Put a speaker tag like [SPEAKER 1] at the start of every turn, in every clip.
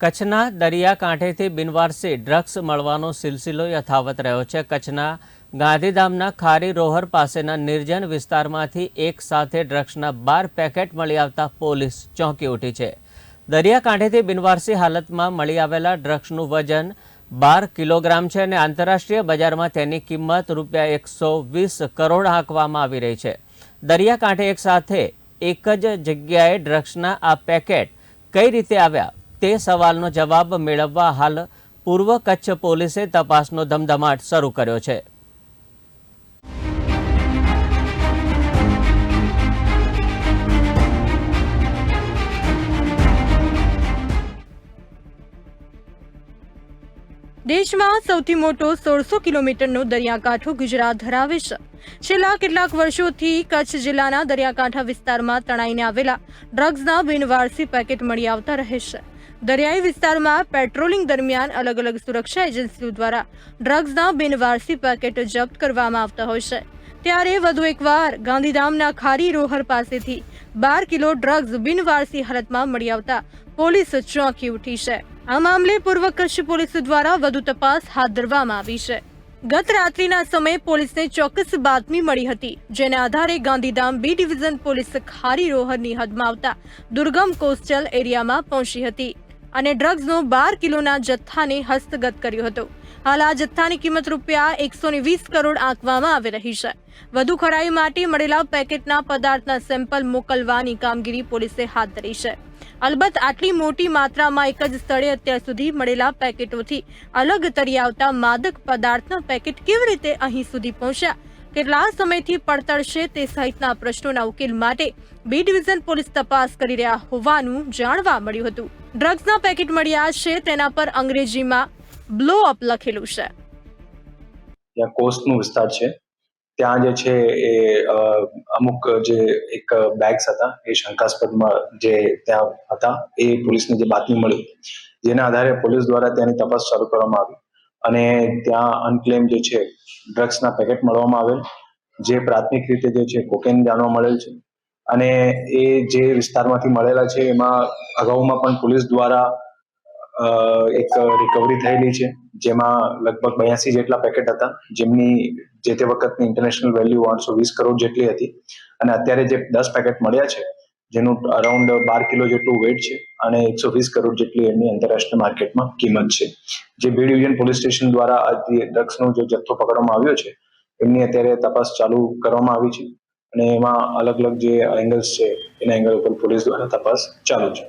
[SPEAKER 1] કચ્છના દરિયાકાંઠેથી બિનવારસી ડ્રગ્સ મળવાનો સિલસિલો યથાવત રહ્યો છે. કચ્છના ગાંધીધામના ખારી રોહર પાસેના નિર્જન વિસ્તારમાંથી એક સાથે ડ્રગ્સના બાર પેકેટ મળી આવતા પોલીસ ચોંકી ઉઠી છે. દરિયાકાંઠેથી બિનવારસી હાલતમાં મળી આવેલા ડ્રગ્સનું વજન બાર કિલોગ્રામ છે અને આંતરરાષ્ટ્રીય બજારમાં તેની કિંમત રૂપિયા એકસો વીસ કરોડ આંકવામાં આવી રહી છે. દરિયાકાંઠે એક સાથે એક જ જગ્યાએ ડ્રગ્સના આ પેકેટ કઈ રીતે આવ્યા? તે સવાલનો જવાબ મેળવવા હાલ પૂર્વ કચ્છ પોલીસે તપાસનો ધમધમાટ શરૂ કર્યો છે.
[SPEAKER 2] દેશમાં સૌથી મોટો સોળસો કિલોમીટરનો દરિયાકાંઠો ગુજરાત ધરાવે છે. છેલ્લા કેટલાક વર્ષોથી કચ્છ જિલ્લાના દરિયાકાંઠા વિસ્તારમાં તણાઈને આવેલા ડ્રગ્સના બિનવારસી પેકેટ મળી આવતા રહે છે. દરિયાઈ વિસ્તારમાં પેટ્રોલિંગ દરમિયાન અલગ અલગ સુરક્ષા એજન્સીઓ દ્વારા ડ્રગ્સના બિનવારસી પેકેટ જપ્ત કરવામાં આવતા હોય છે. ત્યારે વધુ એકવાર ગાંધીધામના ખારી રોહર પાસેથી બાર કિલો ડ્રગ્સ બિનવારસી હાલતમાં મળી આવતા પોલીસ ચોંકી ઉઠી છે. આ મામલે પૂર્વ કચ્છ પોલીસ દ્વારા વધુ તપાસ હાથ ધરવામાં આવી છે. ગત રાત્રિના સમયે પોલીસને ચોક્કસ બાતમી મળી હતી, જેના આધારે ગાંધીધામ બી ડિવિઝન પોલીસ ખારી રોહરની હદમાં આવતા દુર્ગમ કોસ્ટલ એરિયામાં પહોંચી હતી. અને ડ્રગ્સનો બાર કિલોના જથ્થાને હસ્તગત કર્યો હતો. હાલ આ જથ્થાની કિંમત રૂપિયા એકસો વીસ કરોડ આંકવામાં આવી રહી છે. વધુ ખરાઈ માટે મળેલા પેકેટના પદાર્થના સેમ્પલ મોકલવાની કામગીરી પોલીસે હાથ ધરી છે. અલબત્ત, આટલી મોટી માત્રામાં એક જ સ્થળે અત્યાર સુધી મળેલા પેકેટોથી અલગ તરી આવતા માદક પદાર્થના પેકેટ કેવી રીતે અહીં સુધી પહોંચ્યા? કેટલા સમયથી પડતળશે તે સહિતના પ્રશ્નોના ઉકેલ માટે બી ડિવિઝન પોલીસ તપાસ કરી રહ્યા હોવાનું જાણવા મળ્યું હતું. ડ્રગ્સના પેકેટ મળ્યા છે, તેના પર અંગ્રેજીમાં બ્લો અપ લખેલું છે.
[SPEAKER 3] ત્યાં કોસ્ટનું વિસ્તાર છે. ત્યાં જે છે એ અમુક જે એક બેગ્સ હતા, એ શંકાસ્પદમાં જે ત્યાં હતા, એ પોલીસને જે બાતમી મળી. જેના આધારે પોલીસ દ્વારા ત્યાંની તપાસ શરૂ કરવામાં આવી. અને ત્યાં અનક્લેમ જે છે, ડ્રગ્સના પેકેટ મળવામાં આવેલ, જે પ્રાથમિક રીતે જે છે કોકેન જાણવા મળેલ છે. અને એ જે વિસ્તારમાંથી મળેલા છે, એમાં અગાઉમાં પણ પોલીસ દ્વારા એક રિકવરી થયેલી છે, જેમાં લગભગ બ્યાસી જેટલા પેકેટ હતા, જેમની જે તે વખતની ઇન્ટરનેશનલ વેલ્યુ આઠસો વીસ કરોડ જેટલી હતી. અને અત્યારે જે દસ પેકેટ મળ્યા છે જેનું અરાઉન્ડ બાર કિલો જેટલું વેટ છે અને એકસો વીસ કરોડ જેટલી એની આંતરરાષ્ટ્રીય માર્કેટમાં કિંમત છે. જે બી ડિવિઝન પોલીસ સ્ટેશન દ્વારા ડ્રગ્સનો જે જથ્થો પકડવામાં આવ્યો છે, એમની અત્યારે તપાસ ચાલુ કરવામાં આવી છે અને એમાં અલગ અલગ જે એંગલ્સ છે, એના એંગલ ઉપર પોલીસ દ્વારા તપાસ ચાલુ છે.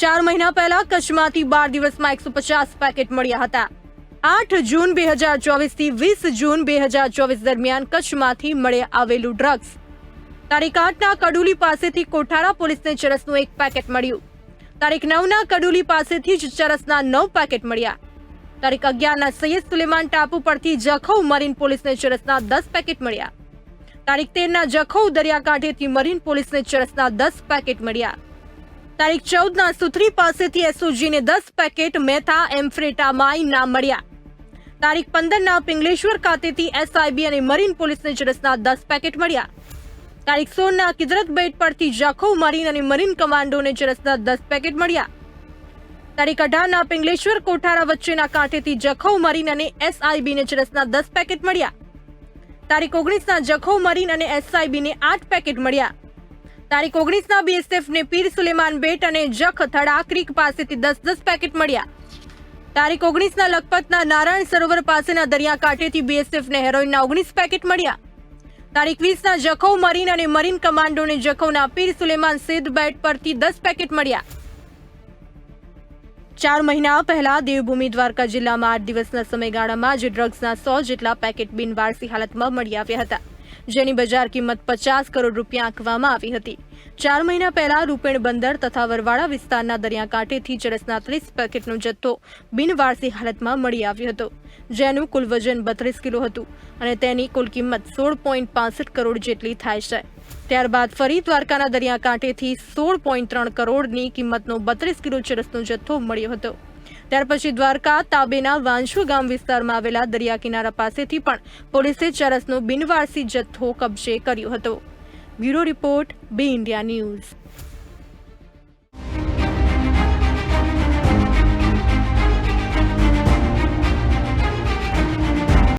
[SPEAKER 2] ચાર મહિના પહેલા કચ્છમાંથી બાર દિવસમાં એકસો પચાસ પેકેટ મળ્યા હતા. આઠ જૂન બે હજાર ચોવીસથી વીસ જૂન બે હજાર ચોવીસ દરમિયાન કચ્છમાંથી મળી આવેલું ડ્રગ્સ તારીખ આઠના કડુલી પાસેથી કોઠારા પોલીસને ચરસનું એક પેકેટ મળ્યું. તારીખ નવના કડુલી પાસેથી જ ચરસના નવ પેકેટ મળ્યા. તારીખ અગિયારના સૈયદ સુલેમાન ટાપુ પરથી જખૌ મરીન પોલીસને ચરસના દસ પેકેટ મળ્યા. તારીખ તેરના જખૌ દરિયાકાંઠેથી મરીન પોલીસને ચરસના દસ પેકેટ મળ્યા. તારીખ ચૌદના સુથરી પાસેથી એસઓજીને દસ પેકેટ મેથા એમ્ફ્રેટામાઇનના મળ્યા. તારીખ પંદરના પિંગલેશ્વર ખાતેથી એસઆઈબી અને મરીન પોલીસને ચરસના દસ પેકેટ મળ્યા. તારીખ સોળના કિદરત બેટ પરથી જાખો મરીન અને મરીન કમાન્ડોને ચરસના દસ પેકેટ મળ્યા. તારીખ અઢારના પિંગલેશ્વર કોઠારા વચ્ચેના કાંઠેથી જખૌ મરીન અને એસઆઈબીને ચરસના દસ પેકેટ મળ્યા. તારીખ ઓગણીસના જખૌ મરીન અને એસઆઈબીને આઠ પેકેટ મળ્યા. તારીખ ઓગણીસના બીએસએફને પીર સુલેમાન બેટ અને જખ થડા ક્રિક પાસેથી દસ દસ પેકેટ મળ્યા. તારીખ ઓગણીસના લખપતના નારાયણ સરોવર પાસેના દરિયાકાંઠેથી બીએસએફને હેરોઇનના ઓગણીસ પેકેટ મળ્યા. તારીખ વીસના જખૌ મરીન અને મરીન કમાન્ડોને જખૌના પીર સુલેમાન સેદ બેટ પરથી દસ પેકેટ મળ્યા. ચાર મહિના પહેલા દેવભૂમિ દ્વારકા જિલ્લામાં આઠ દિવસના સમયગાળામાં જ ડ્રગ્સના સો જેટલા પેકેટ બિનવારસી હાલતમાં મળી આવ્યા હતા. જેની બજાર કિંમત પચાસ કરોડ રૂપિયા આંકવામાં આવી હતી. ચાર મહિના પહેલા રૂપેણ બંદર તથા વરવાડા વિસ્તારના દરિયાકાંઠેથી ચરસના ત્રીસ પેકેટનો જથ્થો બિનવારસી હાલતમાં મળી આવ્યો હતો, જેનું કુલ વજન બત્રીસ કિલો હતું અને તેની કુલ કિંમત સોળ પોઈન્ટ પાસઠ કરોડ જેટલી થાય છે. ત્યારબાદ ફરી દ્વારકાના દરિયાકાંઠેથી સોળ પોઈન્ટ ત્રણ કરોડની કિંમતનો બત્રીસ કિલો ચરસનો જથ્થો મળ્યો હતો. ત્યાર પછી દ્વારકા, તાબેના, વાંશુ ગામ વિસ્તારમાં આવેલા દરિયા કિનારા પાસેથી પણ પોલીસે ચરસનો બિનવારસી જથ્થો કબજે કર્યો હતો. Bureau report, B India news.